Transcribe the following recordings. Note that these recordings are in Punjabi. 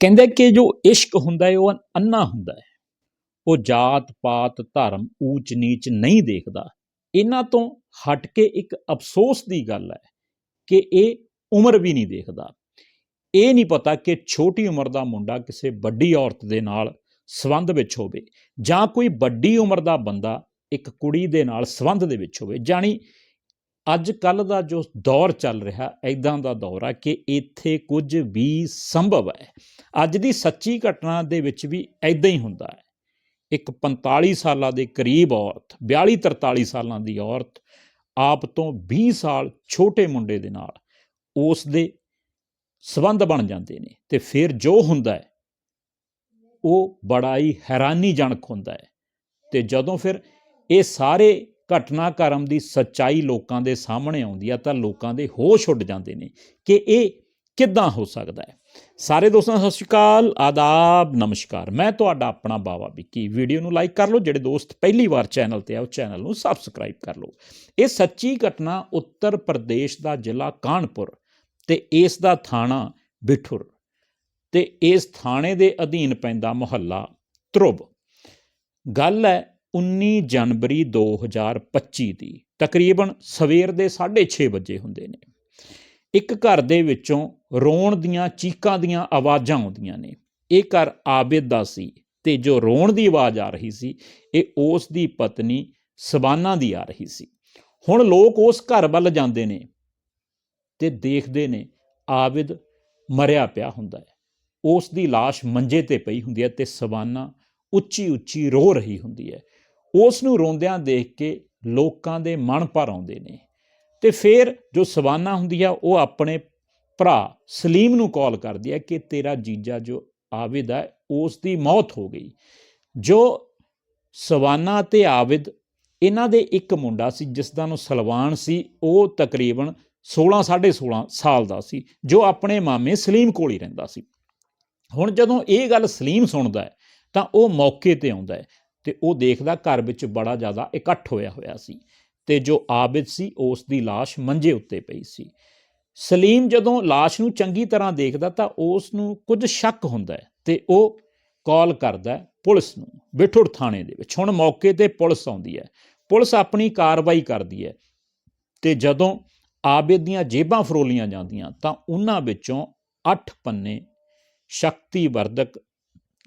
ਕਹਿੰਦਾ ਕਿ ਜੋ ਇਸ਼ਕ ਹੁੰਦਾ ਹੈ ਉਹ ਅੰਨਾ ਹੁੰਦਾ ਹੈ ਉਹ ਜਾਤ ਪਾਤ ਧਰਮ ਊਚ ਨੀਚ ਨਹੀਂ ਦੇਖਦਾ। ਇਹਨਾਂ ਤੋਂ ਹਟ ਕੇ ਇੱਕ ਅਫਸੋਸ ਦੀ ਗੱਲ ਹੈ ਕਿ ਇਹ ਉਮਰ ਵੀ ਨਹੀਂ ਦੇਖਦਾ। ਇਹ ਨਹੀਂ ਪਤਾ ਕਿ ਛੋਟੀ ਉਮਰ ਦਾ ਮੁੰਡਾ ਕਿਸੇ ਵੱਡੀ ਔਰਤ ਦੇ ਨਾਲ ਸੰਬੰਧ ਵਿੱਚ ਹੋਵੇ ਜਾਂ ਕੋਈ ਵੱਡੀ ਉਮਰ ਦਾ ਬੰਦਾ ਇੱਕ ਕੁੜੀ ਦੇ ਨਾਲ ਸੰਬੰਧ ਦੇ ਵਿੱਚ ਹੋਵੇ, ਜਾਣੀ ਅੱਜ ਕੱਲ ਦਾ ਜੋ ਦੌਰ ਚੱਲ ਰਿਹਾ ਐਦਾਂ ਦਾ ਦੌਰ ਆ ਕਿ ਇੱਥੇ ਕੁਝ ਵੀ ਸੰਭਵ ਹੈ। ਅੱਜ ਦੀ ਸੱਚੀ ਘਟਨਾ ਦੇ ਵਿੱਚ ਵੀ ਐਦਾਂ ਹੀ ਹੁੰਦਾ ਹੈ। ਇੱਕ 45 ਸਾਲਾਂ ਦੇ ਕਰੀਬ ਔਰਤ 42 43 ਸਾਲਾਂ ਦੀ ਔਰਤ, ਆਪ ਤੋਂ 20 ਸਾਲ ਛੋਟੇ ਮੁੰਡੇ ਦੇ ਨਾਲ ਉਸ ਦੇ ਸਬੰਧ ਬਣ ਜਾਂਦੇ ਨੇ ਤੇ ਫਿਰ ਜੋ ਹੁੰਦਾ ਹੈ, ਉਹ ਬੜਾ ਹੀ ਹੈਰਾਨੀਜਨਕ ਹੁੰਦਾ ਹੈ। ਤੇ ਜਦੋਂ ਫਿਰ ਇਹ ਸਾਰੇ ਘਟਨਾਕ੍ਰਮ ਦੀ ਸੱਚਾਈ ਲੋਕਾਂ ਦੇ ਸਾਹਮਣੇ ਆਉਂਦੀ ਆ ਤਾਂ ਲੋਕਾਂ ਦੇ ਹੋਸ਼ ਉੱਡ ਜਾਂਦੇ ਨੇ ਕਿ ਇਹ ਕਿੱਦਾਂ ਹੋ ਸਕਦਾ ਹੈ। ਸਾਰੇ ਦੋਸਤਾਂ, ਸਤਿ ਸ਼੍ਰੀ ਅਕਾਲ, ਆਦਾਬ, ਨਮਸਕਾਰ। ਮੈਂ ਤੁਹਾਡਾ ਆਪਣਾ ਬਾਵਾ ਵਿੱਕੀ। ਵੀਡੀਓ ਨੂੰ ਲਾਈਕ ਕਰ ਲਓ, ਜਿਹੜੇ ਦੋਸਤ ਪਹਿਲੀ ਵਾਰ ਚੈਨਲ ਤੇ ਆ, ਉਹ ਚੈਨਲ ਨੂੰ ਸਬਸਕ੍ਰਾਈਬ ਕਰ ਲਓ। ਇਹ ਸੱਚੀ ਘਟਨਾ ਉੱਤਰ ਪ੍ਰਦੇਸ਼ ਦਾ ਜ਼ਿਲ੍ਹਾ ਕਾਨਪੁਰ ਤੇ ਇਸ ਦਾ ਥਾਣਾ ਬਿਠੁਰ ਤੇ ਇਸ ਥਾਣੇ ਦੇ ਅਧੀਨ ਪੈਂਦਾ ਮੁਹੱਲਾ ਧਰੁਬ ਗੱਲ ਹੈ 19 ਜਨਵਰੀ 2025 ਦੀ, ਤਕਰੀਬਨ ਸਵੇਰ ਦੇ 6:30 ਵਜੇ ਹੁੰਦੇ ਨੇ। ਇੱਕ ਘਰ ਦੇ ਵਿੱਚੋਂ ਰੋਣ ਦੀਆਂ ਚੀਕਾਂ ਦੀਆਂ ਆਵਾਜ਼ਾਂ ਆਉਂਦੀਆਂ ਨੇ। ਇਹ ਘਰ ਆਬਿਦ ਦਾ ਸੀ ਤੇ ਜੋ ਰੋਣ ਦੀ ਆਵਾਜ਼ ਆ ਰਹੀ ਸੀ, ਇਹ ਉਸ ਦੀ ਪਤਨੀ ਸਬਾਨਾ ਦੀ ਆ ਰਹੀ ਸੀ। ਹੁਣ ਲੋਕ ਉਸ ਘਰ ਵੱਲ ਜਾਂਦੇ ਨੇ ਤੇ ਦੇਖਦੇ ਨੇ ਆਬਿਦ ਮਰਿਆ ਪਿਆ ਹੁੰਦਾ ਹੈ। ਉਸ ਦੀ লাশ ਮੰਜੇ ਤੇ ਪਈ ਹੁੰਦੀ ਹੈ ਤੇ ਸਬਾਨਾ ਉੱਚੀ ਉੱਚੀ ਰੋ ਰਹੀ ਹੁੰਦੀ ਹੈ। ਉਸ ਨੂੰ ਰੋਂਦਿਆਂ ਦੇਖ ਕੇ ਲੋਕਾਂ ਦੇ ਮਨ ਭਰ ਆਉਂਦੇ ਨੇ। ਤੇ ਫਿਰ ਜੋ ਸਵਾਨਾ ਹੁੰਦੀ ਆ, ਉਹ ਆਪਣੇ ਭਰਾ ਸਲੀਮ ਨੂੰ ਕਾਲ ਕਰਦੀ ਹੈ ਕਿ ਤੇਰਾ ਜੀਜਾ ਜੋ ਆਵਿਦ ਹੈ ਉਸ ਦੀ ਮੌਤ ਹੋ ਗਈ। ਜੋ ਸਵਾਨਾ ਤੇ ਆਵਿਦ, ਇਹਨਾਂ ਦੇ ਇੱਕ ਮੁੰਡਾ ਸੀ, ਜਿਸ ਦਾ ਨਾਮ ਸਲਵਾਨ ਸੀ, ਉਹ ਤਕਰੀਬਨ 16 16.5 ਸਾਲ ਦਾ ਸੀ, ਜੋ ਆਪਣੇ ਮਾਮੇ ਸਲੀਮ ਕੋਲ ਹੀ ਰਹਿੰਦਾ ਸੀ। ਹੁਣ ਜਦੋਂ ਇਹ ਗੱਲ ਸਲੀਮ ਸੁਣਦਾ ਹੈ, ਤਾਂ ਉਹ ਮੌਕੇ ਤੇ ਆਉਂਦਾ ਹੈ। ਤੇ ਉਹ ਦੇਖਦਾ ਘਰ ਵਿੱਚ ਬੜਾ ਜ਼ਿਆਦਾ ਇਕੱਠ ਹੋਇਆ ਹੋਇਆ ਸੀ ਤੇ ਜੋ ਆਬਿਦ ਸੀ ਉਸ ਦੀ লাশ ਮੰਜੇ ਉੱਤੇ ਪਈ ਸੀ ਸਲੀਮ ਜਦੋਂ লাশ ਨੂੰ ਚੰਗੀ ਤਰ੍ਹਾਂ ਦੇਖਦਾ ਤਾਂ ਉਸ ਨੂੰ ਕੁਝ ਸ਼ੱਕ ਹੁੰਦਾ ਹੈ ਤੇ ਉਹ ਕਾਲ ਕਰਦਾ ਹੈ ਪੁਲਿਸ ਨੂੰ ਬਿਠੁਰ ਥਾਣੇ ਦੇ ਵਿੱਚ ਹੁਣ ਮੌਕੇ ਤੇ ਪੁਲਿਸ ਆਉਂਦੀ ਹੈ ਪੁਲਿਸ ਆਪਣੀ ਕਾਰਵਾਈ ਕਰਦੀ ਹੈ ਤੇ ਜਦੋਂ ਆਬਿਦ ਦੀਆਂ ਜੇਬਾਂ ਫਰੋਲੀਆਂ ਜਾਂਦੀਆਂ ਤਾਂ ਉਹਨਾਂ ਵਿੱਚੋਂ 8 ਪੰਨੇ ਸ਼ਕਤੀ ਵਰਧਕ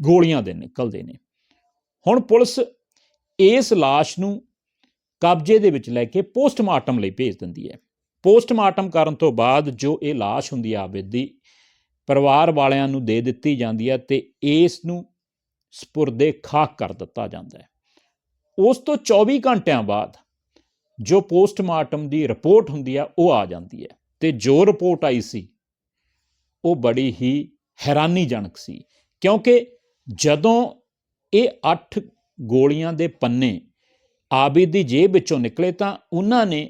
ਗੋਲੀਆਂ ਦੇ ਨਿਕਲਦੇ ਨੇ ਹੁਣ ਪੁਲਿਸ ਇਸ লাশ ਨੂੰ ਕਬਜ਼ੇ ਦੇ ਵਿੱਚ ਲੈ ਕੇ ਪੋਸਟਮਾਰਟਮ ਲਈ ਭੇਜ ਦਿੰਦੀ ਹੈ ਪੋਸਟਮਾਰਟਮ ਕਰਨ ਤੋਂ ਬਾਅਦ ਜੋ ਇਹ লাশ ਹੁੰਦੀ ਆ ਆਬਿਦ ਦੀ ਪਰਿਵਾਰ ਵਾਲਿਆਂ ਨੂੰ ਦੇ ਦਿੱਤੀ ਜਾਂਦੀ ਹੈ ਤੇ ਇਸ ਨੂੰ ਸਪੁਰਦੇ ਖਾਕ ਕਰ ਦਿੱਤਾ ਜਾਂਦਾ ਹੈ ਉਸ ਤੋਂ 24 ਘੰਟਿਆਂ ਬਾਅਦ ਜੋ ਪੋਸਟਮਾਰਟਮ ਦੀ ਰਿਪੋਰਟ ਹੁੰਦੀ ਆ ਉਹ ਆ ਜਾਂਦੀ ਹੈ ਤੇ ਜੋ ਰਿਪੋਰਟ ਆਈ ਸੀ ਉਹ ਬੜੀ ਹੀ ਹੈਰਾਨੀਜਨਕ ਸੀ ਕਿਉਂਕਿ ਜਦੋਂ ਇਹ 8 ਗੋਲੀਆਂ ਦੇ ਪੰਨੇ ਆਬਿਦ ਦੀ ਜੇਬ ਵਿੱਚੋਂ ਨਿਕਲੇ ਤਾਂ ਉਹਨਾਂ ਨੇ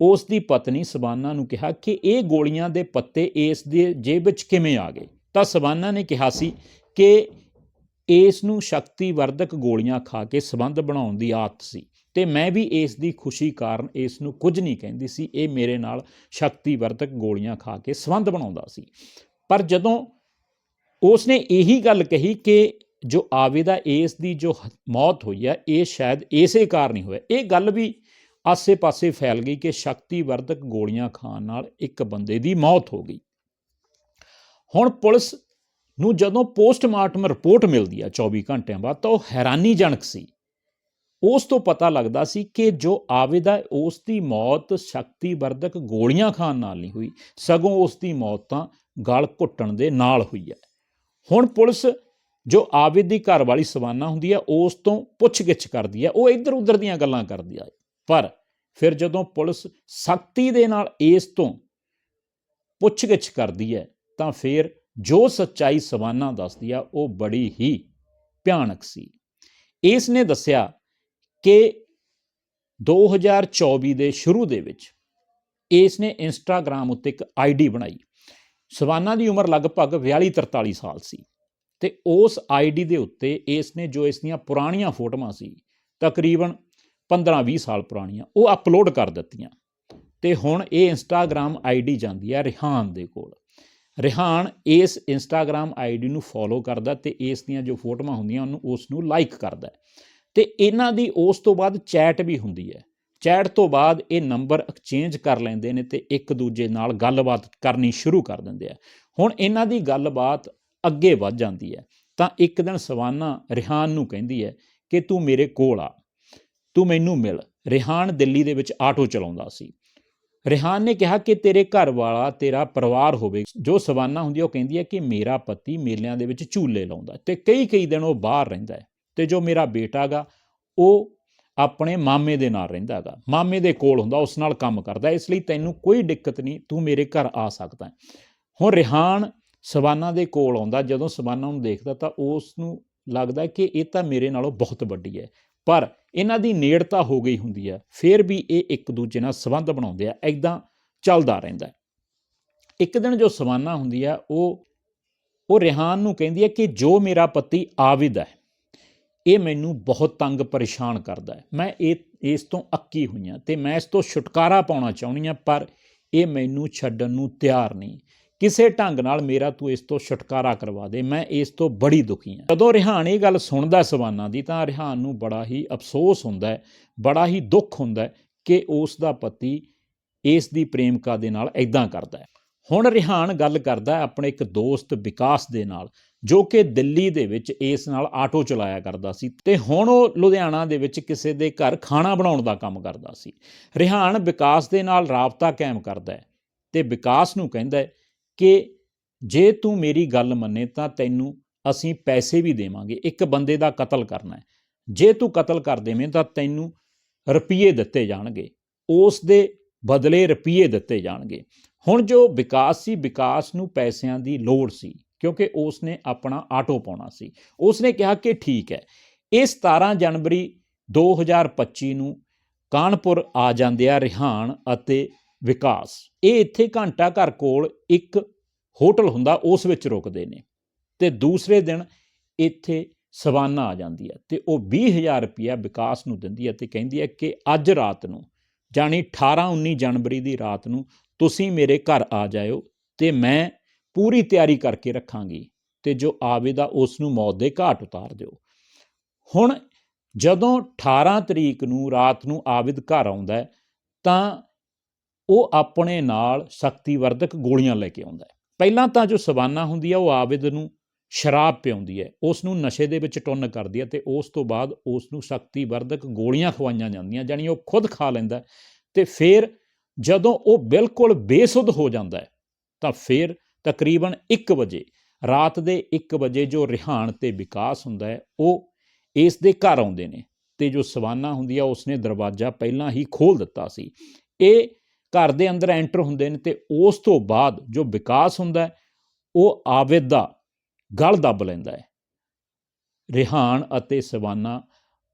ਉਸ ਦੀ ਪਤਨੀ ਸਬਾਨਾ ਨੂੰ ਕਿਹਾ ਕਿ ਇਹ ਗੋਲੀਆਂ ਦੇ ਪੱਤੇ ਇਸ ਦੇ ਜੇਬ ਵਿੱਚ ਕਿਵੇਂ ਆ ਗਏ? ਤਾਂ ਸਬਾਨਾ ਨੇ ਕਿਹਾ ਸੀ ਕਿ ਇਸ ਨੂੰ ਸ਼ਕਤੀ ਵਰਧਕ ਗੋਲੀਆਂ ਖਾ ਕੇ ਸਬੰਧ ਬਣਾਉਣ ਦੀ ਆਦਤ ਸੀ ਤੇ ਮੈਂ ਵੀ ਇਸ ਦੀ ਖੁਸ਼ੀ ਕਾਰਨ ਇਸ ਨੂੰ ਕੁਝ ਨਹੀਂ ਕਹਿੰਦੀ ਸੀ, ਇਹ ਮੇਰੇ ਨਾਲ ਸ਼ਕਤੀ ਵਰਧਕ ਗੋਲੀਆਂ ਖਾ ਕੇ ਸਬੰਧ ਬਣਾਉਂਦਾ ਸੀ। ਪਰ ਜਦੋਂ ਉਸ ਨੇ ਇਹੀ ਗੱਲ ਕਹੀ ਕਿ ਜੋ ਆਬਿਦਾ ਇਸ ਦੀ ਜੋ ਮੌਤ ਹੋਈ ਹੈ ਇਹ ਸ਼ਾਇਦ ਇਸੇ ਕਾਰਨ ਹੀ ਹੋਇਆ। ਇਹ ਗੱਲ ਵੀ ਆਸੇ-ਪਾਸੇ ਫੈਲ ਗਈ ਕਿ ਸ਼ਕਤੀ ਵਰਧਕ ਗੋਲੀਆਂ ਖਾਣ ਨਾਲ ਇੱਕ ਬੰਦੇ ਦੀ ਮੌਤ ਹੋ ਗਈ। ਹੁਣ ਪੁਲਿਸ ਨੂੰ ਜਦੋਂ ਪੋਸਟਮਾਰਟਮ ਰਿਪੋਰਟ ਮਿਲਦੀ ਆ 24 ਘੰਟਿਆਂ ਬਾਅਦ, ਤਾਂ ਉਹ ਹੈਰਾਨੀਜਨਕ ਸੀ। ਉਸ ਤੋਂ ਪਤਾ ਲੱਗਦਾ ਸੀ ਕਿ ਜੋ ਆਬਿਦਾ ਉਸ ਦੀ ਮੌਤ ਸ਼ਕਤੀ ਵਰਧਕ ਗੋਲੀਆਂ ਖਾਣ ਨਾਲ ਨਹੀਂ ਹੋਈ, ਸਗੋਂ ਉਸ ਦੀ ਮੌਤ ਤਾਂ ਗਲ ਘੁੱਟਣ ਦੇ ਨਾਲ ਹੋਈ ਹੈ ਹੁਣ ਪੁਲਿਸ ਜੋ ਆਬਿਦ ਦੀ ਘਰ ਵਾਲੀ ਸਵਾਨਾ ਹੁੰਦੀ ਹੈ ਉਸ ਤੋਂ ਪੁੱਛਗਿੱਛ ਕਰਦੀ ਹੈ ਉਹ ਇੱਧਰ ਉੱਧਰ ਦੀਆਂ ਗੱਲਾਂ ਕਰਦੀ ਹੈ ਪਰ ਫਿਰ ਜਦੋਂ ਪੁਲਿਸ ਸਖਤੀ ਦੇ ਨਾਲ ਇਸ ਤੋਂ ਪੁੱਛਗਿੱਛ ਕਰਦੀ ਹੈ, ਤਾਂ ਫਿਰ ਜੋ ਸੱਚਾਈ ਸਵਾਨਾ ਦੱਸਦੀ ਆ, ਉਹ ਬੜੀ ਹੀ ਭਿਆਨਕ ਸੀ। ਇਸ ਨੇ ਦੱਸਿਆ ਕਿ 2024 ਦੇ ਸ਼ੁਰੂ ਦੇ ਵਿੱਚ ਇਸ ਨੇ ਇੰਸਟਾਗ੍ਰam ਉੱਤੇ ਇੱਕ ਆਈਡੀ ਬਣਾਈ। ਸਵਾਨਾ ਦੀ ਉਮਰ ਲਗਭਗ 42 43 ਸਾਲ ਸੀ। ਤੇ ਉਸ ਆਈਡੀ ਦੇ ਉੱਤੇ ਇਸ ਨੇ ਜੋ ਇਸ ਦੀਆਂ ਪੁਰਾਣੀਆਂ ਫੋਟੋਆਂ ਸੀ, ਤਕਰੀਬਨ 15-20 ਸਾਲ ਪੁਰਾਣੀਆਂ, ਉਹ ਅਪਲੋਡ ਕਰ ਦਿੱਤੀਆਂ। ਤੇ ਹੁਣ ਇਹ ਇੰਸਟਾਗ੍ਰam ਆਈਡੀ ਜਾਂਦੀ ਹੈ ਰਿਹਾਨ ਦੇ ਕੋਲ। ਰਿਹਾਨ ਇਸ ਇੰਸਟਾਗ੍ਰam ਆਈਡੀ ਨੂੰ ਫੋਲੋ ਕਰਦਾ ਤੇ ਇਸ ਦੀਆਂ ਜੋ ਫੋਟੋਆਂ ਹੁੰਦੀਆਂ ਉਹਨੂੰ ਉਸ ਨੂੰ ਲਾਈਕ ਕਰਦਾ। ਹੈ। ਤੇ ਇਹਨਾਂ ਦੀ ਉਸ ਤੋਂ ਬਾਅਦ ਚੈਟ ਵੀ ਹੁੰਦੀ ਹੈ। ਚੈਟ ਤੋਂ ਬਾਅਦ ਇਹ ਨੰਬਰ ਐਕਸਚੇਂਜ ਕਰ ਲੈਂਦੇ ਨੇ ਤੇ ਇੱਕ ਦੂਜੇ ਨਾਲ ਗੱਲਬਾਤ ਕਰਨੀ ਸ਼ੁਰੂ ਕਰ ਦਿੰਦੇ ਆ। ਹੁਣ ਇਹਨਾਂ ਦੀ ਗੱਲਬਾਤ ਅੱਗੇ ਵੱਧ ਜਾਂਦੀ ਹੈ। ਤਾਂ ਇੱਕ ਦਿਨ ਸਵਾਨਾ ਰਿਹਾਨ ਨੂੰ ਕਹਿੰਦੀ ਹੈ ਕਿ ਤੂੰ ਮੇਰੇ ਕੋਲ ਆ। ਤੂੰ ਮੈਨੂੰ ਮਿਲ। ਰਿਹਾਨ ਦਿੱਲੀ ਦੇ ਵਿੱਚ ਆਟੋ ਚਲਾਉਂਦਾ ਸੀ। ਰਿਹਾਨ ਨੇ ਕਿਹਾ ਕਿ ਤੇਰੇ ਘਰ ਵਾਲਾ ਤੇਰਾ ਪਰਿਵਾਰ ਹੋਵੇ। ਜੋ ਸਵਾਨਾ ਹੁੰਦੀ ਹੈ ਉਹ ਕਹਿੰਦੀ ਹੈ ਕਿ ਮੇਰਾ ਪਤੀ ਮੇਲਿਆਂ ਦੇ ਵਿੱਚ ਝੂਲੇ ਲਾਉਂਦਾ ਹੈ ਤੇ ਕਈ ਕਈ ਦਿਨ ਉਹ ਬਾਹਰ ਰਹਿੰਦਾ ਹੈ ਤੇ ਜੋ ਮੇਰਾ ਬੇਟਾ ਗਾ ਉਹ ਆਪਣੇ ਮਾਮੇ ਦੇ ਨਾਲ ਰਹਿੰਦਾ ਗਾ ਮਾਮੇ ਦੇ ਕੋਲ ਹੁੰਦਾ, ਉਸ ਨਾਲ ਕੰਮ ਕਰਦਾ ਇਸ ਲਈ ਤੈਨੂੰ ਕੋਈ ਦਿੱਕਤ ਨਹੀਂ, ਤੂੰ ਮੇਰੇ ਘਰ ਆ ਸਕਦਾ ਹੁਣ ਰਿਹਾਨ ਸਵਾਨਾ ਦੇ ਕੋਲ ਆਉਂਦਾ, ਜਦੋਂ ਸਵਾਨਾ ਨੂੰ ਦੇਖਦਾ ਤਾਂ ਉਸ ਨੂੰ ਲੱਗਦਾ ਕਿ ਇਹ ਤਾਂ ਮੇਰੇ ਨਾਲੋਂ ਬਹੁਤ ਵੱਡੀ ਹੈ। ਪਰ ਇਹਨਾਂ ਦੀ ਨੇੜਤਾ ਹੋ ਗਈ ਹੁੰਦੀ ਹੈ, ਫਿਰ ਵੀ ਇਹ ਇੱਕ ਦੂਜੇ ਨਾਲ ਸੰਬੰਧ ਬਣਾਉਂਦੇ ਆ ਐਦਾਂ ਚੱਲਦਾ ਰਹਿੰਦਾ ਇੱਕ ਦਿਨ ਜੋ ਸਵਾਨਾ ਹੁੰਦੀ ਆ, ਉਹ ਉਹ ਰਿਹਾਨ ਨੂੰ ਕਹਿੰਦੀ ਹੈ ਕਿ ਜੋ ਮੇਰਾ ਪਤੀ ਆਵਿਦ ਹੈ, ਇਹ ਮੈਨੂੰ ਬਹੁਤ ਤੰਗ ਪਰੇਸ਼ਾਨ ਕਰਦਾ ਹੈ। ਮੈਂ ਇਹ, ਇਸ ਤੋਂ ਅੱਕੀ ਹੋਈ ਹਾਂ ਤੇ ਮੈਂ ਇਸ ਤੋਂ ਛੁਟਕਾਰਾ ਪਾਉਣਾ ਚਾਹੁੰਦੀ ਹਾਂ, ਪਰ ਇਹ ਮੈਨੂੰ ਛੱਡਣ ਨੂੰ ਤਿਆਰ ਨਹੀਂ। ਕਿਸੇ ਢੰਗ ਨਾਲ ਮੇਰਾ ਤੂੰ ਇਸ ਤੋਂ ਛੁਟਕਾਰਾ ਕਰਵਾ ਦੇ, ਮੈਂ ਇਸ ਤੋਂ ਬੜੀ ਦੁਖੀ ਹਾਂ। ਜਦੋਂ ਰਿਹਾਨ ਇਹ ਗੱਲ ਸੁਣਦਾ ਸਵਾਨਾ ਦੀ, ਤਾਂ ਰਿਹਾਨ ਨੂੰ ਬੜਾ ਹੀ ਅਫਸੋਸ ਹੁੰਦਾ ਹੈ, ਬੜਾ ਹੀ ਦੁੱਖ ਹੁੰਦਾ ਹੈ ਕਿ ਉਸ ਦਾ ਪਤੀ ਇਸ ਦੀ ਪ੍ਰੇਮਿਕਾ ਦੇ ਨਾਲ ਐਦਾਂ ਕਰਦਾ ਹੈ। ਹੁਣ ਰਿਹਾਨ ਗੱਲ ਕਰਦਾ ਹੈ ਆਪਣੇ ਇੱਕ ਦੋਸਤ ਵਿਕਾਸ ਦੇ ਨਾਲ, ਜੋ ਕਿ ਦਿੱਲੀ ਦੇ ਵਿੱਚ ਇਸ ਨਾਲ ਆਟੋ ਚਲਾਇਆ ਕਰਦਾ ਸੀ ਤੇ ਹੁਣ ਉਹ ਲੁਧਿਆਣਾ ਦੇ ਵਿੱਚ ਕਿਸੇ ਦੇ ਘਰ ਖਾਣਾ ਬਣਾਉਣ ਦਾ ਕੰਮ ਕਰਦਾ ਸੀ। ਰਿਹਾਨ ਵਿਕਾਸ ਦੇ ਨਾਲ ਰਾਬਤਾ ਕਾਇਮ ਕਰਦਾ ਹੈ ਤੇ ਵਿਕਾਸ ਨੂੰ ਕਹਿੰਦਾ ਹੈ ਕਿ ਜੇ ਤੂੰ ਮੇਰੀ ਗੱਲ ਮੰਨੇ ਤਾਂ ਤੈਨੂੰ ਅਸੀਂ ਪੈਸੇ ਵੀ ਦੇਵਾਂਗੇ। ਇੱਕ ਬੰਦੇ ਦਾ ਕਤਲ ਕਰਨਾ ਹੈ। ਜੇ ਤੂੰ ਕਤਲ ਕਰ ਦੇਵੇਂ ਤਾਂ ਤੈਨੂੰ ਰੁਪਈਏ ਦਿੱਤੇ ਜਾਣਗੇ। ਉਸ ਦੇ ਬਦਲੇ ਰੁਪਈਏ ਦਿੱਤੇ ਜਾਣਗੇ। ਹੁਣ ਜੋ ਵਿਕਾਸ ਸੀ, ਵਿਕਾਸ ਨੂੰ ਪੈਸਿਆਂ ਦੀ ਲੋੜ ਸੀ, ਕਿਉਂਕਿ ਉਸ ਨੇ ਆਪਣਾ ਆਟੋ ਪਾਉਣਾ ਸੀ। ਉਸ ਨੇ ਕਿਹਾ ਕਿ ਠੀਕ ਹੈ। ਇਹ 17 ਜਨਵਰੀ 2025 ਨੂੰ ਕਾਨਪੁਰ ਆ ਜਾਂਦੇ ਆ ਰਿਹਾਨ ਅਤੇ ਵਿਕਾਸ। ਇਹ ਇੱਥੇ ਘੰਟਾ ਘਰ ਕੋਲ ਇੱਕ ਹੋਟਲ ਹੁੰਦਾ, ਉਸ ਵਿੱਚ ਰੁਕਦੇ ਨੇ। ਤੇ ਦੂਸਰੇ ਦਿਨ ਇੱਥੇ ਸਵਾਨਾ ਆ ਜਾਂਦੀ ਹੈ ਤੇ ਉਹ 20000 ਰੁਪਇਆ ਵਿਕਾਸ ਨੂੰ ਦਿੰਦੀ ਹੈ ਤੇ ਕਹਿੰਦੀ ਹੈ ਕਿ ਅੱਜ ਰਾਤ ਨੂੰ, ਜਾਣੀ 18 19 ਜਨਵਰੀ ਦੀ ਰਾਤ ਨੂੰ ਤੁਸੀਂ ਮੇਰੇ ਘਰ ਆ ਜਾਇਓ ਤੇ ਮੈਂ ਪੂਰੀ ਤਿਆਰੀ ਕਰਕੇ ਰੱਖਾਂਗੀ ਤੇ ਜੋ ਆਵੇਦਾ ਉਸ ਨੂੰ ਮੌਤ ਦੇ ਘਾਟ ਉਤਾਰ ਦਿਓ। ਹੁਣ ਜਦੋਂ 18 ਤਰੀਕ ਨੂੰ ਰਾਤ ਨੂੰ ਆਵਿਦ ਘਰ ਆਉਂਦਾ ਤਾਂ ਉਹ ਆਪਣੇ ਨਾਲ ਸ਼ਕਤੀਵਰਧਕ ਗੋਲੀਆਂ ਲੈ ਕੇ ਆਉਂਦਾ ਹੈ। ਪਹਿਲਾਂ ਤਾਂ ਜੋ ਸਵਾਨਾ ਹੁੰਦੀ ਹੈ ਉਹ ਆਬਿਦ ਨੂੰ ਸ਼ਰਾਬ ਪਿਆਉਂਦੀ ਹੈ। ਉਸ ਨੂੰ ਨਸ਼ੇ ਦੇ ਵਿੱਚ ਟੁੰਨ ਕਰਦੀ ਹੈ ਤੇ ਉਸ ਤੋਂ ਬਾਅਦ ਉਸ ਨੂੰ ਸ਼ਕਤੀਵਰਧਕ ਗੋਲੀਆਂ ਖਵਾਈਆਂ ਜਾਂਦੀਆਂ, ਜਾਣੀ ਉਹ ਖੁਦ ਖਾ ਲੈਂਦਾ ਹੈ ਤੇ ਫਿਰ ਜਦੋਂ ਉਹ ਬਿਲਕੁਲ ਬੇਸੁੱਧ ਹੋ ਜਾਂਦਾ ਹੈ, ਤਾਂ ਫਿਰ ਤਕਰੀਬਨ 1 ਵਜੇ, ਰਾਤ ਦੇ 1 ਵਜੇ ਜੋ ਰਿਹਾਨ ਤੇ ਵਿਕਾਸ ਹੁੰਦਾ ਹੈ, ਉਹ ਇਸ ਦੇ ਘਰ ਆਉਂਦੇ ਨੇ ਤੇ ਜੋ ਸਵਾਨਾ ਹੁੰਦੀ ਆ, ਉਸਨੇ ਦਰਵਾਜ਼ਾ ਪਹਿਲਾਂ ਹੀ ਖੋਲ ਦਿੱਤਾ ਸੀ। ਇਹ ਘਰ ਦੇ ਅੰਦਰ ਐਂਟਰ ਹੁੰਦੇ ਨੇ ਤੇ ਉਸ ਤੋਂ ਬਾਅਦ ਜੋ ਵਿਕਾਸ ਹੁੰਦਾ ਉਹ ਆਵਿਦ ਦਾ ਗਲ ਦੱਬ ਲੈਂਦਾ ਹੈ। ਰਿਹਾਨ ਅਤੇ ਸਵਾਨਾ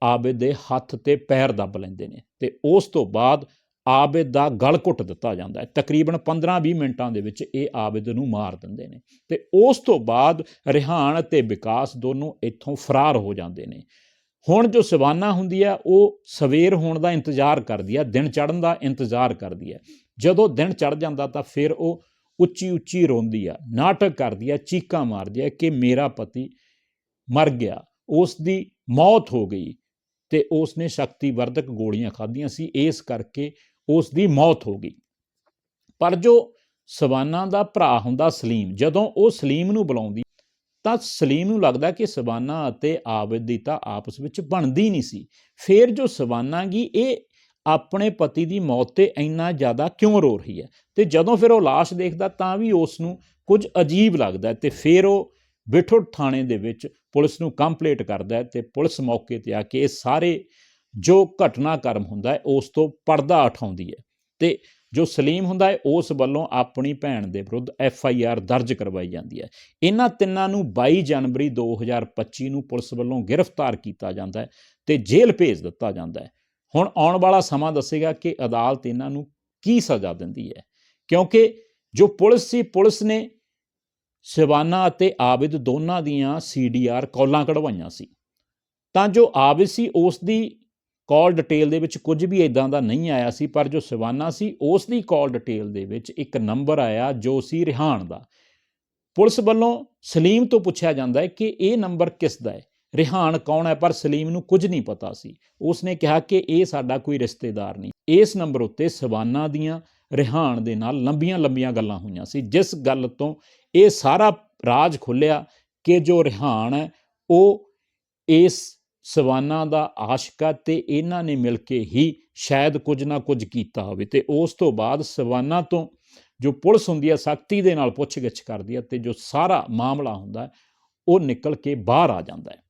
ਆਬਿਦ ਦੇ ਹੱਥ ਤੇ ਪੈਰ ਦੱਬ ਲੈਂਦੇ ਨੇ ਤੇ ਉਸ ਤੋਂ ਬਾਅਦ ਆਬਿਦ ਦਾ ਗਲ ਘੁੱਟ ਦਿੱਤਾ ਜਾਂਦਾ ਹੈ। ਤਕਰੀਬਨ 15-20 ਮਿੰਟਾਂ ਦੇ ਵਿੱਚ ਇਹ ਆਬਿਦ ਨੂੰ ਮਾਰ ਦਿੰਦੇ ਨੇ ਤੇ ਉਸ ਤੋਂ ਬਾਅਦ ਰਿਹਾਨ ਅਤੇ ਵਿਕਾਸ ਦੋਨੋਂ ਇੱਥੋਂ ਫਰਾਰ ਹੋ ਜਾਂਦੇ ਨੇ। ਹੁਣ ਜੋ ਸਵਾਨਾ ਹੁੰਦੀ ਹੈ, ਉਹ ਸਵੇਰ ਹੋਣ ਦਾ ਇੰਤਜ਼ਾਰ ਕਰਦੀ ਹੈ, ਦਿਨ ਚੜ੍ਹਨ ਦਾ ਇੰਤਜ਼ਾਰ ਕਰਦੀ ਹੈ। ਜਦੋਂ ਦਿਨ ਚੜ੍ਹ ਜਾਂਦਾ ਤਾਂ ਫਿਰ ਉਹ ਉੱਚੀ ਉੱਚੀ ਰੋਂਦੀ ਆ ਨਾਟਕ ਕਰਦੀ ਆ ਚੀਕਾਂ ਮਾਰਦੀ ਆ ਕਿ ਮੇਰਾ ਪਤੀ ਮਰ ਗਿਆ, ਉਸ ਦੀ ਮੌਤ ਹੋ ਗਈ ਤੇ ਉਸ ਨੇ ਸ਼ਕਤੀਵਰਧਕ ਗੋਲੀਆਂ ਖਾਧੀਆਂ ਸੀ, ਇਸ ਕਰਕੇ ਉਸ ਦੀ ਮੌਤ ਹੋ ਗਈ। ਪਰ ਜੋ ਸਵਾਨਾ ਦਾ ਭਰਾ ਹੁੰਦਾ ਸਲੀਮ, ਜਦੋਂ ਉਹ ਸਲੀਮ ਨੂੰ ਬੁਲਾਉਂਦੀ ਤਾਂ ਸਲੀਮ ਨੂੰ ਲੱਗਦਾ ਕਿ ਸਵਾਨਾ ਅਤੇ ਆਬਿਦ ਦੀ ਤਾਂ ਆਪਸ ਵਿੱਚ ਬਣਦੀ ਨਹੀਂ ਸੀ। ਫਿਰ ਜੋ ਸਵਾਨਾ ਗੀ, ਇਹ ਆਪਣੇ ਪਤੀ ਦੀ ਮੌਤ ਤੇ ਇੰਨਾ ਜ਼ਿਆਦਾ ਕਿਉਂ ਰੋ ਰਹੀ ਹੈ? ਤੇ ਜਦੋਂ ਫਿਰ ਉਹ ਲਾਸ਼ ਦੇਖਦਾ ਤਾਂ ਵੀ ਉਸ ਨੂੰ ਕੁਝ ਅਜੀਬ ਲੱਗਦਾ ਤੇ ਫਿਰ ਉਹ ਬਿਠੁਰ ਥਾਣੇ ਦੇ ਵਿੱਚ ਪੁਲਿਸ ਨੂੰ ਕੰਪਲੇਂਟ ਕਰਦਾ ਹੈ ਤੇ ਪੁਲਿਸ ਮੌਕੇ ਤੇ ਆ ਕੇ ਇਹ ਸਾਰੇ ਜੋ ਘਟਨਾਕ੍ਰਮ ਹੁੰਦਾ ਹੈ ਉਸ ਤੋਂ ਪਰਦਾ ਉਠਾਉਂਦੀ ਹੈ। ਤੇ ਜੋ ਸਲੀਮ ਹੁੰਦਾ ਹੈ, ਉਸ ਵੱਲੋਂ ਆਪਣੀ ਭੈਣ ਦੇ ਵਿਰੁੱਧ ਐਫ ਆਈ ਆਰ ਦਰਜ ਕਰਵਾਈ ਜਾਂਦੀ ਹੈ। ਇਹਨਾਂ ਤਿੰਨਾਂ ਨੂੰ 22 ਜਨਵਰੀ 2025 ਨੂੰ ਪੁਲਿਸ ਵੱਲੋਂ ਗ੍ਰਿਫਤਾਰ ਕੀਤਾ ਜਾਂਦਾ ਹੈ ਤੇ ਜੇਲ੍ਹ ਭੇਜ ਦਿੱਤਾ ਜਾਂਦਾ ਹੈ। ਹੁਣ ਆਉਣ ਵਾਲਾ ਸਮਾਂ ਦੱਸੇਗਾ ਕਿ ਅਦਾਲਤ ਇਹਨਾਂ ਨੂੰ ਕੀ ਸਜ਼ਾ ਦਿੰਦੀ ਹੈ, ਕਿਉਂਕਿ ਜੋ ਪੁਲਿਸ ਸੀ, ਪੁਲਿਸ ਨੇ ਸ਼ਿਵਾਨਾ ਅਤੇ ਆਬਿਦ ਦੋਨਾਂ ਦੀਆਂ ਸੀਡੀਆਰ ਕਾਲਾਂ ਕਢਵਾਈਆਂ ਸੀ। ਤਾਂ ਜੋ ਆਬਿਦ ਸੀ, ਉਸ ਦੀ ਕਾਲ ਡਿਟੇਲ ਦੇ ਵਿੱਚ ਕੁਝ ਵੀ ਇਦਾਂ ਦਾ ਨਹੀਂ ਆਇਆ ਸੀ, ਪਰ ਜੋ ਸ਼ਿਵਾਨਾ ਸੀ, ਉਸ ਦੀ ਕਾਲ ਡਿਟੇਲ ਦੇ ਵਿੱਚ ਇੱਕ ਨੰਬਰ ਆਇਆ ਜੋ ਸੀ ਰਿਹਾਨ ਦਾ। ਪੁਲਿਸ ਵੱਲੋਂ ਸਲੀਮ ਤੋਂ ਪੁੱਛਿਆ ਜਾਂਦਾ ਹੈ ਕਿ ਇਹ ਨੰਬਰ ਕਿਸ ਦਾ ਹੈ? ਰਿਹਾਨ ਕੌਣ ਹੈ? ਪਰ ਸਲੀਮ ਨੂੰ ਕੁਝ ਨਹੀਂ ਪਤਾ ਸੀ। ਉਸਨੇ ਕਿਹਾ ਕਿ ਇਹ ਸਾਡਾ ਕੋਈ ਰਿਸ਼ਤੇਦਾਰ ਨਹੀਂ। ਇਸ ਨੰਬਰ ਉੱਤੇ ਸਵਾਨਾ ਦੀਆਂ, ਰਿਹਾਨ ਦੇ ਨਾਲ ਲੰਬੀਆਂ ਲੰਬੀਆਂ ਗੱਲਾਂ ਹੋਈਆਂ ਸੀ, ਜਿਸ ਗੱਲ ਤੋਂ ਇਹ ਸਾਰਾ ਰਾਜ ਖੁੱਲਿਆ ਕਿ ਜੋ ਰਿਹਾਨ ਹੈ, ਉਹ ਇਸ ਸਵਾਨਾ ਦਾ ਆਸ਼ਿਕ ਹੈ ਤੇ ਇਹਨਾਂ ਨੇ ਮਿਲ ਕੇ ਹੀ ਸ਼ਾਇਦ ਕੁਝ ਨਾ ਕੁਝ ਕੀਤਾ ਹੋਵੇ ਤੇ ਉਸ ਤੋਂ ਬਾਅਦ ਸਵਾਨਾ ਤੋਂ ਜੋ ਪੁਲਿਸ ਹੁੰਦੀ ਹੈ ਸਖਤੀ ਦੇ ਨਾਲ ਪੁੱਛਗਿੱਛ ਕਰਦੀ ਹੈ ਤੇ ਜੋ ਸਾਰਾ ਮਾਮਲਾ ਹੁੰਦਾ ਉਹ ਨਿਕਲ ਕੇ ਬਾਹਰ ਆ ਜਾਂਦਾ ਹੈ।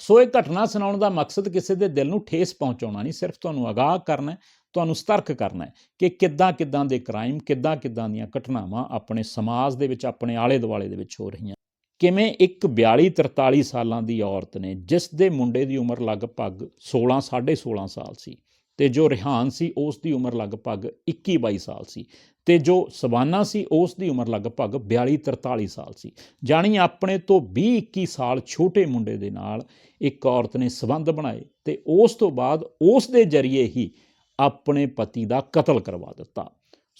ਸੋ ਇਹ ਘਟਨਾ ਸੁਣਾਉਣ ਦਾ ਮਕਸਦ ਕਿਸੇ ਦੇ ਦਿਲ ਨੂੰ ਠੇਸ ਪਹੁੰਚਾਉਣਾ ਨਹੀਂ, ਸਿਰਫ ਤੁਹਾਨੂੰ ਅਗਾਹ ਕਰਨਾ ਤੁਹਾਨੂੰ ਸਤਰਕ ਕਰਨਾ ਹੈ ਕਿ ਕਿੱਦਾਂ ਕਿੱਦਾਂ ਦੇ ਕ੍ਰਾਈਮ ਕਿੱਦਾਂ ਕਿੱਦਾਂ ਦੀਆਂ ਘਟਨਾਵਾਂ ਆਪਣੇ ਸਮਾਜ ਦੇ ਵਿੱਚ, ਆਪਣੇ ਆਲੇ ਦੁਆਲੇ ਦੇ ਵਿੱਚ ਹੋ ਰਹੀਆਂ ਕਿਵੇਂ ਇੱਕ 42 43 ਸਾਲਾਂ ਦੀ ਔਰਤ ਨੇ, ਜਿਸ ਦੇ ਮੁੰਡੇ ਦੀ ਉਮਰ ਲਗਭਗ 16 16.5 ਸਾਲ ਸੀ ਤੇ ਜੋ ਰਿਹਾਨ ਸੀ, ਉਸ ਦੀ ਉਮਰ ਲਗਭਗ 21 22 ਸਾਲ ਸੀ ਤੇ ਜੋ ਸਵਾਨਾ ਸੀ, ਉਸ ਦੀ ਉਮਰ ਲਗਭਗ 42 43 ਸਾਲ ਸੀ। ਜਾਣੀ ਆਪਣੇ ਤੋਂ 20 21 ਸਾਲ ਛੋਟੇ ਮੁੰਡੇ ਦੇ ਨਾਲ ਇੱਕ ਔਰਤ ਨੇ ਸਬੰਧ ਬਣਾਏ ਤੇ ਉਸ ਤੋਂ ਬਾਅਦ ਉਸ ਦੇ ਜ਼ਰੀਏ ਹੀ ਆਪਣੇ ਪਤੀ ਦਾ ਕਤਲ ਕਰਵਾ ਦਿੱਤਾ।